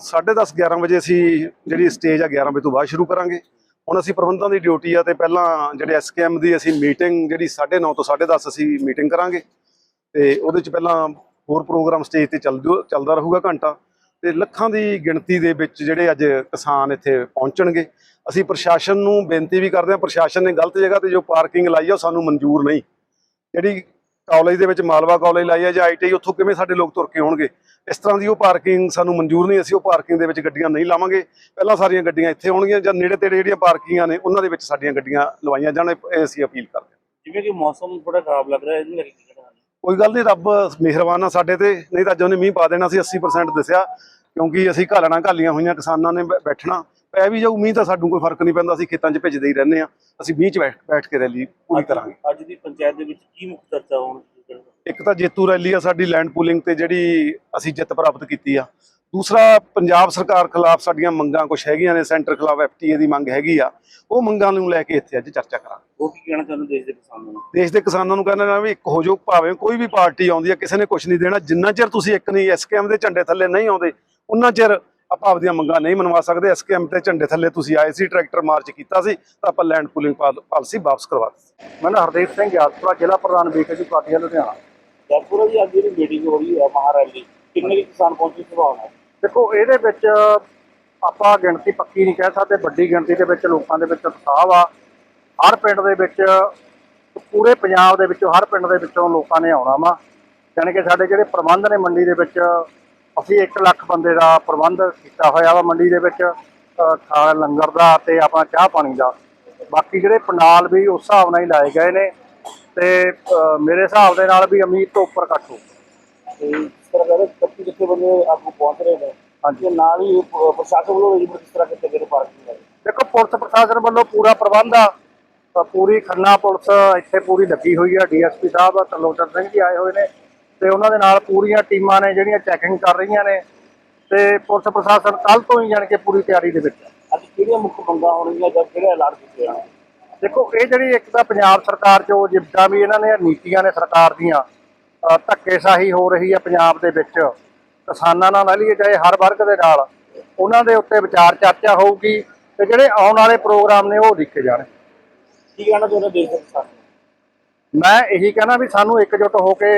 10:30 11 ਵਜੇ ਅਸੀਂ ਜਿਹੜੀ ਸਟੇਜ ਆ 11 ਵਜੇ ਤੋਂ ਬਾਅਦ ਸ਼ੁਰੂ ਕਰਾਂਗੇ। ਹੁਣ ਅਸੀਂ ਪ੍ਰਬੰਧਾਂ ਦੀ ਡਿਊਟੀ ਆ ਤੇ ਪਹਿਲਾਂ ਜਿਹੜੇ ਐਸਕੇਐਮ ਦੀ ਅਸੀਂ ਮੀਟਿੰਗ ਜਿਹੜੀ 9:30 ਤੋਂ 10:30 ਅਸੀਂ ਮੀਟਿੰਗ ਕਰਾਂਗੇ। ਤੇ ਉਹਦੇ ਚ ਪਹਿਲਾਂ ਹੋਰ ਪ੍ਰੋਗਰਾਮ ਸਟੇਜ ਤੇ ਚੱਲ ਜੂ- ਚੱਲਦਾ ਰਹੂਗਾ ਘੰਟਾ। ਤੇ ਲੱਖਾਂ ਦੀ ਗਿਣਤੀ ਦੇ ਵਿੱਚ ਜਿਹੜੇ ਅੱਜ ਕਿਸਾਨ ਇੱਥੇ ਪਹੁੰਚਣਗੇ। ਅਸੀਂ ਪ੍ਰਸ਼ਾਸਨ ਨੂੰ ਬੇਨਤੀ ਵੀ ਕਰਦੇ ਹਾਂ, ਪ੍ਰਸ਼ਾਸਨ ਨੇ ਗਲਤ ਜਗ੍ਹਾ ਤੇ ਜੋ ਪਾਰਕਿੰਗ ਲਾਈ ਆ, ਉਹ ਸਾਨੂੰ ਮਨਜ਼ੂਰ ਨਹੀਂ। ਜਿਹੜੀ ਕਾਲਜ ਦੇ ਵਿੱਚ ਮਾਲਵਾ ਕਾਲਜ ਲਾਈ ਹੈ ਜਾਂ ਆਈਟੀ ਉੱਥੋਂ ਕਿਵੇਂ ਸਾਡੇ ਲੋਕ ਤੁਰ ਕੇ ਆਉਣਗੇ? ਇਸ ਤਰ੍ਹਾਂ ਦੀ ਉਹ ਪਾਰਕਿੰਗ ਸਾਨੂੰ ਮਨਜ਼ੂਰ ਨਹੀਂ ਅਸੀਂ ਉਹ ਪਾਰਕਿੰਗ ਦੇ ਵਿੱਚ ਗੱਡੀਆਂ ਨਹੀਂ ਲਾਵਾਂਗੇ। ਪਹਿਲਾਂ ਸਾਰੀਆਂ ਗੱਡੀਆਂ ਇੱਥੇ ਆਉਣਗੀਆਂ ਜਾਂ ਨੇੜੇ ਤੇੜੇ ਜਿਹੜੀਆਂ ਪਾਰਕਿੰਗਾਂ ਨੇ ਉਹਨਾਂ ਦੇ ਵਿੱਚ ਸਾਡੀਆਂ ਗੱਡੀਆਂ ਲਵਾਈਆਂ ਜਾਣ ਇਹ ਅਸੀਂ ਅਪੀਲ ਕਰਦੇ ਹਾਂ। ਜਿਵੇਂ ਕਿ ਮੌਸਮ ਥੋੜਾ ਖਰਾਬ ਲੱਗ ਰਿਹਾ ਇਹਨੂੰ ਲੈ ਕੇ ਕੀ ਕਹਿਣਾ ਹੈ? ਕੋਈ ਗੱਲ ਨਹੀਂ ਰੱਬ ਮਿਹਰਬਾਨ ਆ ਸਾਡੇ ਤੇ। ਨਹੀਂ ਤਾਂ ਅੱਜ ਉਹਨੇ ਮੀਂਹ ਪਾ ਦੇਣਾ ਸੀ 80% ਦੱਸਿਆ ਕਿਉਂਕਿ ਅਸੀਂ ਘਾਲਣਾ ਘਾਲੀਆਂ ਹੋਈਆਂ ਕਿਸਾਨਾਂ ਨੇ ਬੈਠਣਾ। ਪੈ ਵੀ ਜਾਊ ਮੀਂਹ ਤਾਂ ਸਾਨੂੰ ਕੋਈ ਫ਼ਰਕ ਨਹੀਂ ਪੈਂਦਾ ਅਸੀਂ ਖੇਤਾਂ 'ਚ ਭਿੱਜਦੇ ਹੀ ਰਹਿੰਦੇ ਆ ਅਸੀਂ ਮੀਂਹ 'ਚ ਬੈਠ ਬੈਠ ਕੇ ਰੈਲੀ ਪੂਰੀ ਕਰਾਂਗੇ। ਅੱਜ ਦੀ ਪੰਚਾਇਤ ਦੇ ਵਿੱਚ ਕੀ ਮੁੱਖ ਚਰਚਾ ਹੋਣ ਇੱਕ ਤਾਂ ਜੇਤੂ ਰੈਲੀ ਆ ਸਾਡੀ ਲੈਂਡ ਪੂਲਿੰਗ ਤੇ ਜਿਹੜੀ ਅਸੀਂ ਜਿੱਤ ਪ੍ਰਾਪਤ ਕੀਤੀ ਆ। ਦੂਸਰਾ ਪੰਜਾਬ ਸਰਕਾਰ ਖਿਲਾਫ ਸਾਡੀਆਂ ਮੰਗਾਂ ਕੁਝ ਹੈਗੀਆਂ ਨੇ ਸੈਂਟਰ ਖਿਲਾਫ ਐਫਟੀਏ ਦੀ ਮੰਗ ਹੈਗੀ ਆ। ਉਹ ਮੰਗਾਂ ਨੂੰ ਲੈ ਕੇ ਇੱਥੇ ਅੱਜ ਚਰਚਾ ਕਰਾਂਗੇ। ਉਹ ਕੀ ਕਹਿਣਾ ਚਾਹੁੰਦੇ ਦੇਸ਼ ਦੇ ਕਿਸਾਨਾਂ ਨੂੰ? ਦੇਸ਼ ਦੇ ਕਿਸਾਨਾਂ ਨੂੰ ਕਹਿੰਦਾ ਨਾ ਵੀ ਇੱਕ ਹੋ ਜਾਓ ਭਾਵੇਂ ਕੋਈ ਵੀ ਪਾਰਟੀ ਆਉਂਦੀ ਆ ਕਿਸੇ ਨੇ ਕੁਝ ਨਹੀਂ ਦੇਣਾ। ਜਿੰਨਾ ਚਿਰ ਤੁਸੀਂ ਇੱਕ ਨਹੀਂ ਐਸਕੇਐਮ ਦੇ ਝੰਡੇ ਥੱਲੇ ਨਹੀਂ ਆਉਂਦੇ ਉਹਨਾਂ ਚਿਰ ਆਪਾਂ ਆਪਦੀਆਂ ਮੰਗਾਂ ਨਹੀਂ ਮਨਵਾ ਸਕਦੇ। ਐਸਕੇਐਮ ਤੇ ਝੰਡੇ ਥੱਲੇ ਤੁਸੀਂ ਆਏ ਸੀ ਟਰੈਕਟਰ ਮਾਰਚ ਕੀਤਾ ਸੀ ਤਾਂ ਆਪਾਂ ਲੈਂਡ ਪੂਲਿੰਗ ਪਾਲਿਸੀ ਵਾਪਸ ਕਰਵਾ ਦਿੱਤੀ ਮੈਂ ਹਰਦੀਪ ਸਿੰਘ ਗਿਆਸਪੁਰਾ ਜ਼ਿਲ੍ਹਾ ਪ੍ਰਧਾਨ ਬੀਕੇਜੀ ਪਾਰਟੀ ਲੁਧਿਆਣਾ। ਜੈਪੁਰ ਦੀ ਅੱਜ ਜਿਹੜੀ ਮੀਟਿੰਗ ਹੋ ਰਹੀ ਹੈ ਮਹਾਰੈਲੀ ਕਿੰਨੇ ਕਿਸਾਨ ਪਹੁੰਚੇ ਸੰਭਾਵਨਾ ਦੇਖੋ ਇਹਦੇ ਵਿੱਚ ਆਪਾਂ ਗਿਣਤੀ ਪੱਕੀ ਨਹੀਂ ਕਹਿ ਸਕਦੇ ਵੱਡੀ ਗਿਣਤੀ ਦੇ ਵਿੱਚ ਲੋਕਾਂ ਦੇ ਵਿੱਚ ਉਤਸ਼ਾਹ ਵਾ ਹਰ ਪਿੰਡ ਦੇ ਵਿੱਚ ਪੂਰੇ ਪੰਜਾਬ ਦੇ ਵਿੱਚੋਂ ਹਰ ਪਿੰਡ ਦੇ ਵਿੱਚੋਂ ਲੋਕਾਂ ਨੇ ਆਉਣਾ ਵਾ। ਯਾਨੀ ਕਿ ਸਾਡੇ ਜਿਹੜੇ ਪ੍ਰਬੰਧ ਨੇ ਮੰਡੀ ਦੇ ਵਿੱਚ ਅਸੀਂ 1 ਲੱਖ ਬੰਦੇ ਦਾ ਪ੍ਰਬੰਧ ਕੀਤਾ ਹੋਇਆ ਵਾ ਮੰਡੀ ਦੇ ਵਿੱਚ ਅ, ਖਾ ਲੰਗਰ ਦਾ ਤੇ ਆਪਣਾ ਚਾਹ ਪਾਣੀ ਦਾ। ਬਾਕੀ ਜਿਹੜੇ ਪੰਡਾਲ ਵੀ ਉਸ ਹਿਸਾਬ ਨਾਲ ਹੀ ਲਾਏ ਗਏ ਨੇ ਤੇ ਮੇਰੇ ਹਿਸਾਬ ਦੇ ਨਾਲ ਵੀ ਉਮੀਦ ਤੋਂ ਉੱਪਰ ਹੋਊ ਤੇ ਇਸ ਤਰ੍ਹਾਂ ਕਹਿੰਦੇ ਕੱਤੀ ਕਿੱਥੇ ਬੰਦੇ ਆਪਕੋ ਪਹੁੰਚ ਰਹੇ ਨੇ। ਹਾਂਜੀ। ਨਾਲ ਹੀ ਪ੍ਰਸ਼ਾਸਨ ਵੱਲੋਂ ਕਿਸ ਤਰ੍ਹਾਂ ਕੀਤੇ ਗਏ ਪਾਰਕਿੰਗ ਦਾ ਦੇਖੋ ਪੁਲਿਸ ਪ੍ਰਸ਼ਾਸਨ ਵੱਲੋਂ ਪੂਰਾ ਪ੍ਰਬੰਧ ਆ। ਪੂਰੀ ਖੰਨਾ ਪੁਲਿਸ ਇੱਥੇ ਪੂਰੀ ਲੱਗੀ ਹੋਈ ਆ। ਡੀਐਸਪੀ ਸਾਹਿਬ ਤਰਲੋਚਨ ਸਿੰਘ ਜੀ ਆਏ ਹੋਏ ਨੇ। ਤੇ ਉਹਨਾਂ ਦੇ ਨਾਲ ਪੂਰੀਆਂ ਟੀਮਾਂ ਨੇ ਜਿਹੜੀਆਂ ਚੈਕਿੰਗ ਕਰ ਰਹੀਆਂ ਨੇ ਤੇ ਪੁਲਿਸ ਪ੍ਰਸ਼ਾਸਨ ਕੱਲ ਤੋਂ ਹੀ ਜਾਣ ਕੇ ਪੂਰੀ ਤਿਆਰੀ ਦੇ ਵਿੱਚ ਆ ਅੱਜ ਕਿਹੜੀਆਂ ਮੁੱਖ ਮੰਗਾਂ ਹੋਣਗੀਆਂ ਜਾਂ ਕਿਹੜੇ ਐਲਾਨ ਕੀਤੇ ਜਾਣਗੇ? ਦੇਖੋ ਇਹ ਜਿਹੜੀ ਇੱਕ ਤਾਂ ਪੰਜਾਬ ਸਰਕਾਰ ਜੋ ਜਿੱਦਾਂ ਵੀ ਇਹਨਾਂ ਨੇ ਨੀਤੀਆਂ ਨੇ ਸਰਕਾਰ ਦੀਆਂ ਧੱਕੇਸ਼ਾਹੀ ਹੋ ਰਹੀ ਹੈ ਪੰਜਾਬ ਦੇ ਵਿੱਚ। ਕਿਸਾਨਾਂ ਨਾਲ ਲਈਏ ਚਾਹੇ ਹਰ ਵਰਗ ਦੇ ਨਾਲ ਉਹਨਾਂ ਦੇ ਉੱਤੇ ਵਿਚਾਰ ਚਰਚਾ ਹੋਊਗੀ ਤੇ ਜਿਹੜੇ ਆਉਣ ਵਾਲੇ ਪ੍ਰੋਗਰਾਮ ਨੇ ਉਹ ਲਿਖੇ ਜਾਣ। ਕੀ ਕਹਿਣਾ ਚਾਹੁੰਦੇ ਦੇਸ਼ ਦੇ ਕਿਸਾਨ? ਮੈਂ ਇਹੀ ਕਹਿਣਾ ਵੀ ਸਾਨੂੰ ਇਕਜੁੱਟ ਹੋ ਕੇ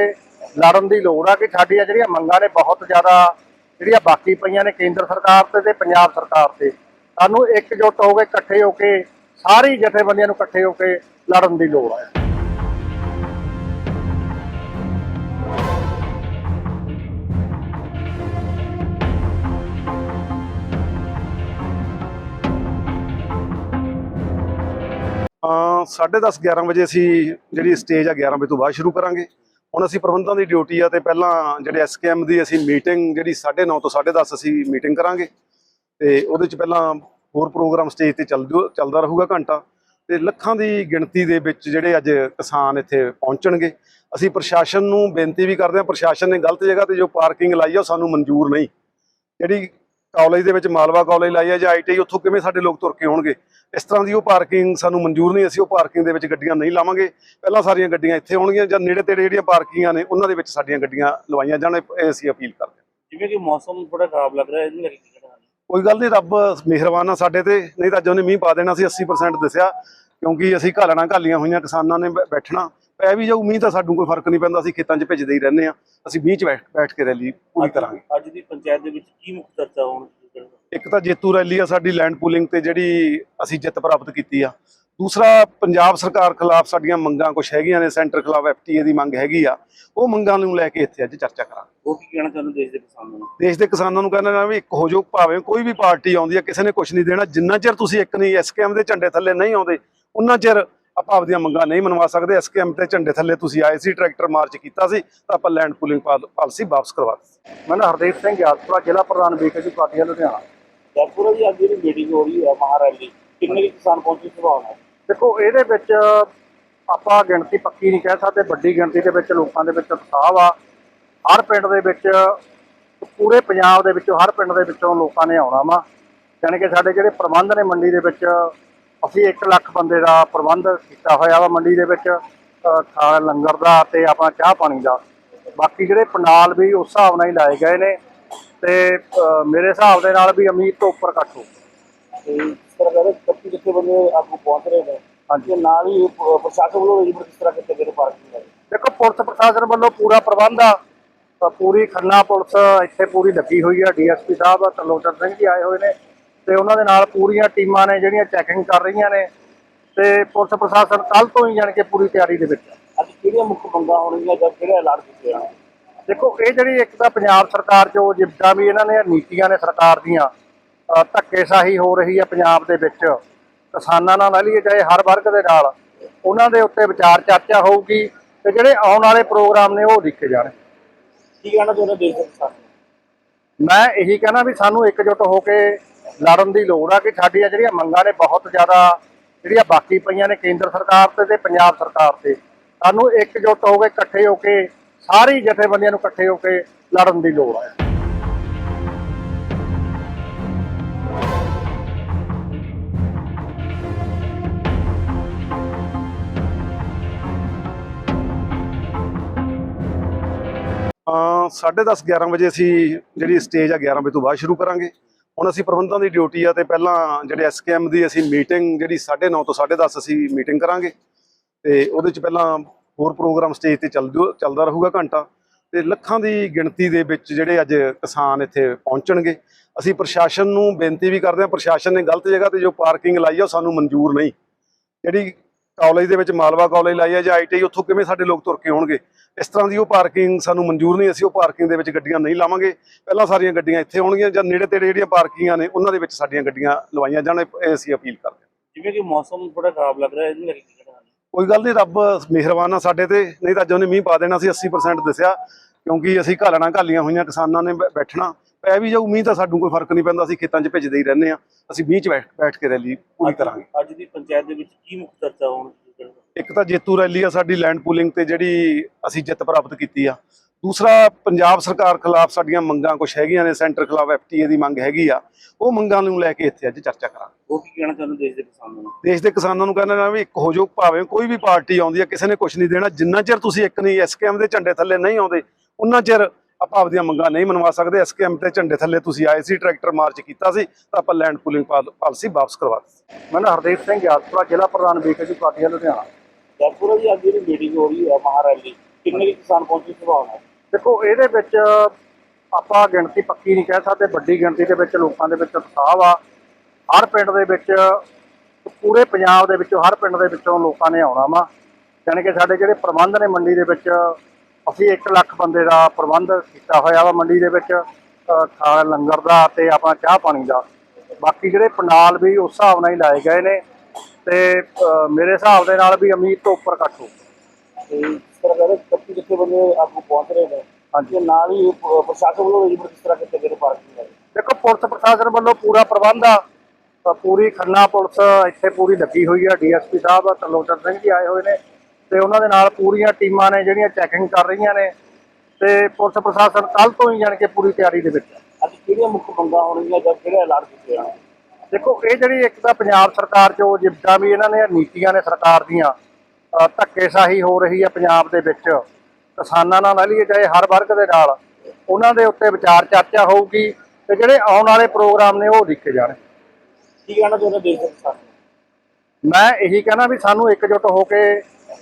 ਲੜਨ ਦੀ ਲੋੜ ਆ ਕਿ ਸਾਡੀਆਂ ਜਿਹੜੀਆਂ ਮੰਗਾਂ ਨੇ ਬਹੁਤ ਜ਼ਿਆਦਾ ਜਿਹੜੀਆਂ ਬਾਕੀ ਪਈਆਂ ਨੇ ਕੇਂਦਰ ਸਰਕਾਰ ਤੇ ਤੇ ਪੰਜਾਬ ਸਰਕਾਰ ਤੇ। ਸਾਨੂੰ ਇਕਜੁੱਟ ਹੋ ਕੇ, ਇਕੱਠੇ ਹੋ ਕੇ, ਸਾਰੀ ਜਥੇਬੰਦੀਆਂ ਨੂੰ ਇਕੱਠੇ ਹੋ ਕੇ ਲੜਨ ਦੀ ਲੋੜ ਹੈ ਸਾਢੇ 10:30 11 ਵਜੇ ਅਸੀਂ ਜਿਹੜੀ ਸਟੇਜ ਆ 11 ਵਜੇ ਤੋਂ ਬਾਅਦ ਸ਼ੁਰੂ ਕਰਾਂਗੇ। ਹੁਣ ਅਸੀਂ ਪ੍ਰਬੰਧਾਂ ਦੀ ਡਿਊਟੀ ਆ ਤੇ ਪਹਿਲਾਂ ਜਿਹੜੇ ਐਸਕੇਐਮ ਦੀ ਅਸੀਂ ਮੀਟਿੰਗ ਜਿਹੜੀ 9:30 ਤੋਂ 10:30 ਅਸੀਂ ਮੀਟਿੰਗ ਕਰਾਂਗੇ। ਤੇ ਉਹਦੇ ਚ ਪਹਿਲਾਂ ਹੋਰ ਪ੍ਰੋਗਰਾਮ ਸਟੇਜ ਤੇ ਚੱਲ ਚੱਲਦਾ ਰਹੂਗਾ ਘੰਟਾ। ਤੇ ਲੱਖਾਂ ਦੀ ਗਿਣਤੀ ਦੇ ਵਿੱਚ ਜਿਹੜੇ ਅੱਜ ਕਿਸਾਨ ਇੱਥੇ ਪਹੁੰਚਣਗੇ। ਅਸੀਂ ਪ੍ਰਸ਼ਾਸਨ ਨੂੰ ਬੇਨਤੀ ਵੀ ਕਰਦੇ ਹਾਂ, ਪ੍ਰਸ਼ਾਸਨ ਨੇ ਗਲਤ ਜਗ੍ਹਾ ਤੇ ਜੋ ਪਾਰਕਿੰਗ ਲਾਈ ਆ, ਉਹ ਸਾਨੂੰ ਮਨਜ਼ੂਰ ਨਹੀਂ। ਜਿਹੜੀ ਕਾਲਜ ਦੇ ਵਿੱਚ ਮਾਲਵਾ ਕਾਲਜ ਲਾਈ ਹੈ ਜਾਂ ਆਈਟੀ ਉੱਥੋਂ ਕਿਵੇਂ ਸਾਡੇ ਲੋਕ ਤੁਰ ਕੇ ਆਉਣਗੇ? ਇਸ ਤਰ੍ਹਾਂ ਦੀ ਉਹ ਪਾਰਕਿੰਗ ਸਾਨੂੰ ਮਨਜ਼ੂਰ ਨਹੀਂ ਅਸੀਂ ਉਹ ਪਾਰਕਿੰਗ ਦੇ ਵਿੱਚ ਗੱਡੀਆਂ ਨਹੀਂ ਲਾਵਾਂਗੇ। ਪਹਿਲਾਂ ਸਾਰੀਆਂ ਗੱਡੀਆਂ ਇੱਥੇ ਆਉਣਗੀਆਂ ਜਾਂ ਨੇੜੇ ਤੇੜੇ ਜਿਹੜੀਆਂ ਪਾਰਕਿੰਗਾਂ ਨੇ ਉਹਨਾਂ ਦੇ ਵਿੱਚ ਸਾਡੀਆਂ ਗੱਡੀਆਂ ਲਵਾਈਆਂ ਜਾਣ ਇਹ ਅਸੀਂ ਅਪੀਲ ਕਰਦੇ ਹਾਂ। ਜਿਵੇਂ ਕਿ ਮੌਸਮ ਥੋੜਾ ਖਰਾਬ ਲੱਗ ਰਿਹਾ ਇਹਨੂੰ ਲੈ ਕੇ ਕੋਈ ਗੱਲ ਨਹੀਂ ਰੱਬ ਮਿਹਰਬਾਨ ਆ ਸਾਡੇ ਤੇ। ਨਹੀਂ ਤਾਂ ਅੱਜ ਉਹਨੇ ਮੀਂਹ ਪਾ ਦੇਣਾ ਸੀ 80% ਦੱਸਿਆ ਕਿਉਂਕਿ ਅਸੀਂ ਘਾਲਣਾ ਘਾਲੀਆਂ ਹੋਈਆਂ ਕਿਸਾਨਾਂ ਨੇ ਬੈਠਣਾ। ਪੈ ਵੀ ਜਾਊ ਮੀਂਹ ਤਾਂ ਸਾਨੂੰ ਕੋਈ ਫ਼ਰਕ ਨਹੀਂ ਪੈਂਦਾ ਅਸੀਂ ਖੇਤਾਂ 'ਚ ਭਿੱਜਦੇ ਹੀ ਰਹਿੰਦੇ ਆ ਅਸੀਂ ਮੀਂਹ 'ਚ ਬੈਠ ਬੈਠ ਕੇ ਰੈਲੀ ਪੂਰੀ ਕਰਾਂਗੇ। ਅੱਜ ਦੀ ਪੰਚਾਇਤ ਦੇ ਵਿੱਚ ਕੀ ਮੁੱਖ ਚਰਚਾ ਹੋਣ ਇੱਕ ਤਾਂ ਜੇਤੂ ਰੈਲੀ ਆ ਸਾਡੀ ਲੈਂਡ ਪੂਲਿੰਗ ਤੇ ਜਿਹੜੀ ਅਸੀਂ ਜਿੱਤ ਪ੍ਰਾਪਤ ਕੀਤੀ ਆ। ਦੂਸਰਾ ਪੰਜਾਬ ਸਰਕਾਰ ਖਿਲਾਫ ਸਾਡੀਆਂ ਮੰਗਾਂ ਕੁਝ ਹੈਗੀਆਂ ਨੇ ਸੈਂਟਰ ਖਿਲਾਫ ਐਫਟੀਏ ਦੀ ਮੰਗ ਹੈਗੀ ਆ। ਉਹ ਮੰਗਾਂ ਨੂੰ ਲੈ ਕੇ ਇੱਥੇ ਅੱਜ ਚਰਚਾ ਕਰਾਂਗੇ। ਉਹ ਕੀ ਕਹਿਣਾ ਚਾਹੁੰਦੇ ਦੇਸ਼ ਦੇ ਕਿਸਾਨਾਂ ਨੂੰ? ਦੇਸ਼ ਦੇ ਕਿਸਾਨਾਂ ਨੂੰ ਕਹਿੰਦਾ ਨਾ ਵੀ ਇੱਕ ਹੋ ਜਾਓ ਭਾਵੇਂ ਕੋਈ ਵੀ ਪਾਰਟੀ ਆਉਂਦੀ ਆ ਕਿਸੇ ਨੇ ਕੁਝ ਨਹੀਂ ਦੇਣਾ ਜਿੰਨਾ ਚਿਰ ਤੁਸੀਂ ਇੱਕ ਨਹੀਂ ਐਸਕੇਐਮ ਦੇ ਝੰਡੇ ਥੱਲੇ ਨਹੀਂ ਆਉਂਦੇ ਉਹਨਾਂ ਚਿਰ ਆਪਾਂ ਆਪਦੀਆਂ ਮੰਗਾਂ ਨਹੀਂ ਮਨਵਾ ਸਕਦੇ। ਐਸਕੇਐਮ ਤੇ ਝੰਡੇ ਥੱਲੇ ਤੁਸੀਂ ਆਏ ਸੀ ਟਰੈਕਟਰ ਮਾਰਚ ਕੀਤਾ ਸੀ ਤਾਂ ਆਪਾਂ ਲੈਂਡ ਪੂਲਿੰਗ ਪਾਲਿਸੀ ਵਾਪਸ ਕਰਵਾ ਦਿੱਤੀ। ਮੈਂ ਨਾ ਹਰਦੀਪ ਸਿੰਘ ਗਿਆਸਪੁਰਾ ਜ਼ਿਲ੍ਹਾ ਪ੍ਰਧਾਨ ਬੀਕੇਜੀ ਪਾਰਟੀ ਲੁਧਿਆਣਾ। ਜੈਪੁਰ ਦੀ ਅੱਜ ਜਿਹੜੀ ਮੀਟਿੰਗ ਹੋ ਰਹੀ ਹੈ ਮਹਾਰੈਲੀ ਕਿੰਨੇ ਕੁ ਕਿਸਾਨ ਪਹੁੰਚੇ ਸੰਭਾਵਨਾ ਹੈ ਦੇਖੋ ਇਹਦੇ ਵਿੱਚ ਆਪਾਂ ਗਿਣਤੀ ਪੱਕੀ ਨਹੀਂ ਕਹਿ ਸਕਦੇ ਵੱਡੀ ਗਿਣਤੀ ਦੇ ਵਿੱਚ ਲੋਕਾਂ ਦੇ ਵਿੱਚ ਉਤਸ਼ਾਹ ਵਾ ਹਰ ਪਿੰਡ ਦੇ ਵਿੱਚ ਪੂਰੇ ਪੰਜਾਬ ਦੇ ਵਿੱਚੋਂ ਹਰ ਪਿੰਡ ਦੇ ਵਿੱਚੋਂ ਲੋਕਾਂ ਨੇ ਆਉਣਾ ਵਾ। ਯਾਨੀ ਕਿ ਸਾਡੇ ਜਿਹੜੇ ਪ੍ਰਬੰਧ ਨੇ ਮੰਡੀ ਦੇ ਵਿੱਚ ਅਸੀਂ 1 ਲੱਖ ਬੰਦੇ ਦਾ ਪ੍ਰਬੰਧ ਕੀਤਾ ਹੋਇਆ ਵਾ ਮੰਡੀ ਦੇ ਵਿੱਚ ਅ, ਖਾ ਲੰਗਰ ਦਾ ਤੇ ਆਪਣਾ ਚਾਹ ਪਾਣੀ ਦਾ। ਬਾਕੀ ਜਿਹੜੇ ਪੰਡਾਲ ਵੀ ਉਸ ਹਿਸਾਬ ਨਾਲ ਹੀ ਲਾਏ ਗਏ ਨੇ ਤੇ ਮੇਰੇ ਹਿਸਾਬ ਦੇ ਨਾਲ ਵੀ ਉਮੀਦ ਤੋਂ ਉੱਪਰ ਇਕੱਠ ਹੋਊ ਤੇ ਇਸ ਤਰ੍ਹਾਂ ਕਹਿੰਦੇ ਕੱਤੀ ਜਿੱਥੇ ਬੰਦੇ ਆਗੂ ਪਹੁੰਚ ਰਹੇ ਨੇ। ਹਾਂਜੀ। ਨਾਲ ਹੀ ਪ੍ਰਸ਼ਾਸਨ ਵੱਲੋਂ ਅਰੇਂਜਮੈਂਟ ਕਿਸ ਤਰ੍ਹਾਂ ਕੀਤੇ ਗਏ ਪਾਰਕਿੰਗ ਦੇ ਦੇਖੋ ਪੁਲਿਸ ਪ੍ਰਸ਼ਾਸਨ ਵੱਲੋਂ ਪੂਰਾ ਪ੍ਰਬੰਧ ਆ। ਪੂਰੀ ਖੰਨਾ ਪੁਲਿਸ ਇੱਥੇ ਪੂਰੀ ਲੱਗੀ ਹੋਈ ਆ। ਡੀਐਸਪੀ ਸਾਹਿਬ ਤਰਲੋਚਨ ਸਿੰਘ ਜੀ ਆਏ ਹੋਏ ਨੇ। ਤੇ ਉਹਨਾਂ ਦੇ ਨਾਲ ਪੂਰੀਆਂ ਟੀਮਾਂ ਨੇ ਜਿਹੜੀਆਂ ਚੈਕਿੰਗ ਕਰ ਰਹੀਆਂ ਨੇ ਤੇ ਪੁਲਿਸ ਪ੍ਰਸ਼ਾਸਨ ਕੱਲ ਤੋਂ ਹੀ ਜਾਣ ਕੇ ਪੂਰੀ ਤਿਆਰੀ ਦੇ ਵਿੱਚ ਆ। ਅੱਜ ਕਿਹੜੀਆਂ ਮੁੱਖ ਮੰਗਾਂ ਹੋਣਗੀਆਂ ਜਾਂ ਕਿਹੜੇ ਐਲਾਨ ਕੀਤੇ ਜਾਣਗੇ ਦੇਖੋ ਇਹ ਜਿਹੜੀ ਇੱਕ ਤਾਂ ਪੰਜਾਬ ਸਰਕਾਰ ਜੋ ਜਿੱਦਾਂ ਵੀ ਇਹਨਾਂ ਨੇ ਨੀਤੀਆਂ ਨੇ ਸਰਕਾਰ ਦੀਆਂ ਧੱਕੇਸ਼ਾਹੀ ਹੋ ਰਹੀ ਹੈ ਪੰਜਾਬ ਦੇ ਵਿੱਚ। ਕਿਸਾਨਾਂ ਨਾਲ ਲਈਏ ਚਾਹੇ ਹਰ ਵਰਗ ਦੇ ਨਾਲ ਉਹਨਾਂ ਦੇ ਉੱਤੇ ਵਿਚਾਰ ਚਰਚਾ ਹੋਊਗੀ ਤੇ ਜਿਹੜੇ ਆਉਣ ਵਾਲੇ ਪ੍ਰੋਗਰਾਮ ਨੇ ਉਹ ਲਿਖੇ ਜਾਣ। ਕੀ ਕਹਿਣਾ ਚਾਹੁੰਦੇ ਦੇਸ਼ ਦੇ ਕਿਸਾਨ? ਮੈਂ ਇਹੀ ਕਹਿਣਾ ਵੀ ਸਾਨੂੰ ਇਕਜੁੱਟ ਹੋ ਕੇ ਲੜਨ ਦੀ ਲੋੜ ਆ ਕਿ ਸਾਡੀਆਂ ਜਿਹੜੀਆਂ ਮੰਗਾਂ ਨੇ ਬਹੁਤ ਜ਼ਿਆਦਾ ਜਿਹੜੀਆਂ ਬਾਕੀ ਪਈਆਂ ਨੇ ਕੇਂਦਰ ਸਰਕਾਰ ਤੇ ਤੇ ਪੰਜਾਬ ਸਰਕਾਰ ਤੇ। ਸਾਨੂੰ ਇਕਜੁੱਟ ਹੋ ਕੇ, ਇਕੱਠੇ ਹੋ ਕੇ, ਸਾਰੀ ਜਥੇਬੰਦੀਆਂ ਨੂੰ ਇਕੱਠੇ ਹੋ ਕੇ ਲੜਨ ਦੀ ਲੋੜ ਆ। ਅ 10:30 11 ਵਜੇ ਅਸੀਂ ਜਿਹੜੀ ਸਟੇਜ ਆ 11 ਵਜੇ ਤੋਂ ਬਾਅਦ ਸ਼ੁਰੂ ਕਰਾਂਗੇ। ਹੁਣ ਅਸੀਂ ਪ੍ਰਬੰਧਾਂ ਦੀ ਡਿਊਟੀ ਆ ਤੇ ਪਹਿਲਾਂ ਜਿਹੜੇ ਐਸਕੇਐਮ ਦੀ ਅਸੀਂ ਮੀਟਿੰਗ ਜਿਹੜੀ 9:30 ਤੋਂ 10:30 ਅਸੀਂ ਮੀਟਿੰਗ ਕਰਾਂਗੇ। ਤੇ ਉਹਦੇ ਚ ਪਹਿਲਾਂ ਹੋਰ ਪ੍ਰੋਗਰਾਮ ਸਟੇਜ ਤੇ ਚੱਲ ਜੂ- ਚੱਲਦਾ ਰਹੂਗਾ ਘੰਟਾ। ਤੇ ਲੱਖਾਂ ਦੀ ਗਿਣਤੀ ਦੇ ਵਿੱਚ ਜਿਹੜੇ ਅੱਜ ਕਿਸਾਨ ਇੱਥੇ ਪਹੁੰਚਣਗੇ। ਅਸੀਂ ਪ੍ਰਸ਼ਾਸਨ ਨੂੰ ਬੇਨਤੀ ਵੀ ਕਰਦੇ ਹਾਂ, ਪ੍ਰਸ਼ਾਸਨ ਨੇ ਗਲਤ ਜਗ੍ਹਾ ਤੇ ਜੋ ਪਾਰਕਿੰਗ ਲਾਈ ਆ, ਉਹ ਸਾਨੂੰ ਮਨਜ਼ੂਰ ਨਹੀਂ। ਜਿਹੜੀ ਕਾਲਜ ਦੇ ਵਿੱਚ ਮਾਲਵਾ ਕਾਲਜ ਲਾਈ ਹੈ ਜਾਂ ਆਈਟੀਆਈ ਉੱਥੋਂ ਕਿਵੇਂ ਸਾਡੇ ਲੋਕ ਤੁਰ ਕੇ ਆਉਣਗੇ? ਇਸ ਤਰ੍ਹਾਂ ਦੀ ਉਹ ਪਾਰਕਿੰਗ ਸਾਨੂੰ ਮਨਜ਼ੂਰ ਨਹੀਂ ਅਸੀਂ ਉਹ ਪਾਰਕਿੰਗ ਦੇ ਵਿੱਚ ਗੱਡੀਆਂ ਨਹੀਂ ਲਾਵਾਂਗੇ। ਪਹਿਲਾਂ ਸਾਰੀਆਂ ਗੱਡੀਆਂ ਇੱਥੇ ਆਉਣਗੀਆਂ ਜਾਂ ਨੇੜੇ ਤੇੜੇ ਜਿਹੜੀਆਂ ਪਾਰਕਿੰਗਾਂ ਨੇ ਉਹਨਾਂ ਦੇ ਵਿੱਚ ਸਾਡੀਆਂ ਗੱਡੀਆਂ ਲਵਾਈਆਂ ਜਾਣ ਇਹ ਅਸੀਂ ਅਪੀਲ ਕਰਦੇ ਹਾਂ। ਜਿਵੇਂ ਕਿ ਮੌਸਮ ਥੋੜਾ ਖਰਾਬ ਲੱਗ ਰਿਹਾ ਇਹਨੂੰ ਲੈ ਕੇ? ਕੋਈ ਗੱਲ ਨਹੀਂ ਰੱਬ ਮਿਹਰਬਾਨ ਆ ਸਾਡੇ ਤੇ। ਨਹੀਂ ਤਾਂ ਅੱਜ ਉਹਨੇ ਮੀਂਹ ਪਾ ਦੇਣਾ ਸੀ 80% ਦੱਸਿਆ ਕਿਉਂਕਿ ਅਸੀਂ ਘਾਲਣਾ ਘਾਲੀਆਂ ਹੋਈਆਂ ਕਿਸਾਨਾਂ ਨੇ ਬੈਠਣਾ। ਪੈ ਵੀ ਜਾਊ ਮੀਂਹ ਤਾਂ ਸਾਨੂੰ ਕੋਈ ਫ਼ਰਕ ਨਹੀਂ ਪੈਂਦਾ ਅਸੀਂ ਖੇਤਾਂ 'ਚ ਭਿੱਜਦੇ ਹੀ ਰਹਿੰਦੇ ਆ ਅਸੀਂ ਮੀਂਹ 'ਚ ਬੈਠ ਬੈਠ ਕੇ ਰੈਲੀ ਪੂਰੀ ਕਰਾਂਗੇ। ਅੱਜ- ਦੀ ਪੰਚਾਇਤ ਦੇ ਵਿੱਚ ਕੀ ਮੁੱਖ ਚਰਚਾ ਹੋਣੀ ਇੱਕ ਤਾਂ ਜੇਤੂ ਰੈਲੀ ਆ ਸਾਡੀ ਲੈਂਡ ਪੂਲਿੰਗ ਤੇ ਜਿਹੜੀ ਅਸੀਂ ਜਿੱਤ ਪ੍ਰਾਪਤ ਕੀਤੀ ਆ। ਦੂਸਰਾ ਪੰਜਾਬ ਸਰਕਾਰ ਖਿਲਾਫ ਸਾਡੀਆਂ ਮੰਗਾਂ ਕੁਝ ਹੈਗੀਆਂ ਨੇ ਸੈਂਟਰ ਖਿਲਾਫ ਐਫਟੀਏ ਦੀ ਮੰਗ ਹੈਗੀ ਆ। ਉਹ ਮੰਗਾਂ ਨੂੰ ਲੈ ਕੇ ਇੱਥੇ ਅੱਜ ਚਰਚਾ ਕਰਾਂਗੇ। ਉਹ ਕੀ ਕਹਿਣਾ ਚਾਹੁੰਦੇ ਦੇਸ਼ ਦੇ ਕਿਸਾਨਾਂ ਨੂੰ? ਦੇਸ਼ ਦੇ ਕਿਸਾਨਾਂ ਨੂੰ ਕਹਿੰਦਾ ਵੀ ਇੱਕ ਹੋ ਜਾਓ ਭਾਵੇਂ ਕੋਈ ਵੀ ਪਾਰਟੀ ਆਉਂਦੀ ਆ ਕਿਸੇ ਨੇ ਕੁਝ ਨਹੀਂ ਦੇਣਾ। ਜਿੰਨਾ ਚਿਰ ਤੁਸੀਂ ਇੱਕ ਨਹੀਂ ਐਸਕੇਐਮ ਦੇ ਝੰਡੇ ਥੱਲੇ ਨਹੀਂ ਆਉਂਦੇ ਉਹਨਾਂ ਚਿਰ ਆਪਾਂ ਆਪਦੀਆਂ ਮੰਗਾਂ ਨਹੀਂ ਮਨਵਾ ਸਕਦੇ। ਐਸਕੇਐਮ ਤੇ ਝੰਡੇ ਥੱਲੇ ਤੁਸੀਂ ਆਏ ਸੀ ਟਰੈਕਟਰ ਮਾਰਚ ਕੀਤਾ ਸੀ ਤਾਂ ਆਪਾਂ ਲੈਂਡ ਪੂਲਿੰਗ ਪਾਲਿਸੀ ਵਾਪਸ ਕਰਵਾ ਦਿੱਤੀ ਮੈਂ ਨਾ ਹਰਦੀਪ ਸਿੰਘ ਗਿਆਸਪੁਰਾ ਜ਼ਿਲ੍ਹਾ ਪ੍ਰਧਾਨ ਬੀਕੇਜੀ ਪਾਰਟੀ ਲੁਧਿਆਣਾ। ਜੈਪੁਰ ਦੀ ਅੱਜ ਜਿਹੜੀ ਮੀਟਿੰਗ ਹੋ ਰਹੀ ਹੈ ਮਹਾਰੈਲੀ ਕਿੰਨੇ ਕੁ ਕਿਸਾਨ ਪਹੁੰਚੇ ਸੰਭਾਵਨਾ ਦੇਖੋ ਇਹਦੇ ਵਿੱਚ ਆਪਾਂ ਗਿਣਤੀ ਪੱਕੀ ਨਹੀਂ ਕਹਿ ਸਕਦੇ ਵੱਡੀ ਗਿਣਤੀ ਦੇ ਵਿੱਚ ਲੋਕਾਂ ਦੇ ਵਿੱਚ ਉਤਸ਼ਾਹ ਵਾ। ਹਰ ਪਿੰਡ ਦੇ ਵਿੱਚ ਪੂਰੇ ਪੰਜਾਬ ਦੇ ਵਿੱਚੋਂ ਹਰ ਪਿੰਡ ਦੇ ਵਿੱਚੋਂ ਲੋਕਾਂ ਨੇ ਆਉਣਾ ਵਾ। ਯਾਨੀ ਕਿ ਸਾਡੇ ਜਿਹੜੇ ਪ੍ਰਬੰਧ ਨੇ ਮੰਡੀ ਦੇ ਵਿੱਚ ਅਸੀਂ 1 ਲੱਖ ਬੰਦੇ ਦਾ ਪ੍ਰਬੰਧ ਕੀਤਾ ਹੋਇਆ ਵਾ ਮੰਡੀ ਦੇ ਵਿੱਚ ਅ, ਖਾ ਲੰਗਰ ਦਾ ਤੇ ਆਪਣਾ ਚਾਹ ਪਾਣੀ ਦਾ। ਬਾਕੀ ਜਿਹੜੇ ਪੰਡਾਲ ਵੀ ਉਸ ਹਿਸਾਬ ਨਾਲ ਹੀ ਲਾਏ ਗਏ ਨੇ ਤੇ ਮੇਰੇ ਹਿਸਾਬ ਦੇ ਨਾਲ ਵੀ ਉਮੀਦ ਤੋਂ ਉੱਪਰ ਇਕੱਠ ਤੇ ਇਸ ਤਰ੍ਹਾਂ ਕੱਤੀ ਜਿੱਥੇ ਬੰਦੇ ਆਗੂ ਪਹੁੰਚ ਰਹੇ ਨੇ ਹਾਂਜੀ। ਨਾਲ ਹੀ ਪ੍ਰਸ਼ਾਸਨ ਵੱਲੋਂ ਅਰੇਂਜਮੈਂਟ ਕਿਸ ਤਰ੍ਹਾਂ ਕੀਤੇ ਨੇ ਪਾਰਕਿੰਗ ਦੇ ਦੇਖੋ ਪੁਲਿਸ ਪ੍ਰਸ਼ਾਸਨ ਵੱਲੋਂ ਪੂਰਾ ਪ੍ਰਬੰਧ ਆ। ਪੂਰੀ ਖੰਨਾ ਪੁਲਿਸ ਇੱਥੇ ਪੂਰੀ ਲੱਗੀ ਹੋਈ ਆ। ਡੀਐਸਪੀ ਸਾਹਿਬ ਤਰਲੋਚਨ ਸਿੰਘ ਜੀ ਆਏ ਹੋਏ ਨੇ। ਤੇ ਉਹਨਾਂ ਦੇ ਨਾਲ ਪੂਰੀਆਂ ਟੀਮਾਂ ਨੇ ਜਿਹੜੀਆਂ ਚੈਕਿੰਗ ਕਰ ਰਹੀਆਂ ਨੇ ਤੇ ਪੁਲਿਸ ਪ੍ਰਸ਼ਾਸਨ ਕੱਲ ਤੋਂ ਹੀ ਜਾਣ ਕੇ ਪੂਰੀ ਤਿਆਰੀ ਦੇ ਵਿੱਚ ਆ ਅੱਜ ਕਿਹੜੀਆਂ ਮੁੱਖ ਮੰਗਾਂ ਹੋਣਗੀਆਂ ਜਾਂ ਕਿਹੜੇ ਐਲਾਨ ਕੀਤੇ ਜਾਣਗੇ? ਦੇਖੋ ਇਹ ਜਿਹੜੀ ਇੱਕ ਤਾਂ ਪੰਜਾਬ ਸਰਕਾਰ ਜੋ ਜਿੱਦਾਂ ਵੀ ਇਹਨਾਂ ਨੇ ਨੀਤੀਆਂ ਨੇ ਸਰਕਾਰ ਦੀਆਂ ਧੱਕੇਸ਼ਾਹੀ ਹੋ ਰਹੀ ਹੈ ਪੰਜਾਬ ਦੇ ਵਿੱਚ। ਕਿਸਾਨਾਂ ਨਾਲ ਲੈ ਲਈਏ ਚਾਹੇ ਹਰ ਵਰਗ ਦੇ ਨਾਲ। ਉਹਨਾਂ ਦੇ ਉੱਤੇ ਵਿਚਾਰ ਚਰਚਾ ਹੋਊਗੀ ਤੇ ਜਿਹੜੇ ਆਉਣ ਵਾਲੇ ਪ੍ਰੋਗਰਾਮ ਨੇ ਉਹ ਲਿਖੇ ਜਾਣ। ਕੀ ਕਹਿਣਾ ਚਾਹੁੰਦੇ ਦੇਸ਼ ਦੇ ਕਿਸਾਨ? ਮੈਂ ਇਹੀ ਕਹਿਣਾ ਵੀ ਸਾਨੂੰ ਇਕਜੁੱਟ ਹੋ ਕੇ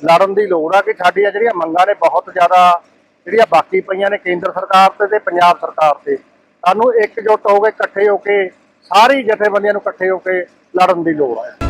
ਲੜਨ ਦੀ ਲੋੜ ਆ ਕਿ ਸਾਡੀਆਂ ਜਿਹੜੀਆਂ ਮੰਗਾਂ ਨੇ ਬਹੁਤ ਜ਼ਿਆਦਾ ਜਿਹੜੀਆਂ ਬਾਕੀ ਪਈਆਂ ਨੇ ਕੇਂਦਰ ਸਰਕਾਰ ਤੇ ਤੇ ਪੰਜਾਬ ਸਰਕਾਰ ਤੇ। ਸਾਨੂੰ ਇਕਜੁੱਟ ਹੋ ਕੇ ਇਕੱਠੇ ਹੋ ਕੇ, ਸਾਰੀ ਜਥੇਬੰਦੀਆਂ ਨੂੰ ਇਕੱਠੇ ਹੋ ਕੇ ਲੜਨ ਦੀ ਲੋੜ ਆ।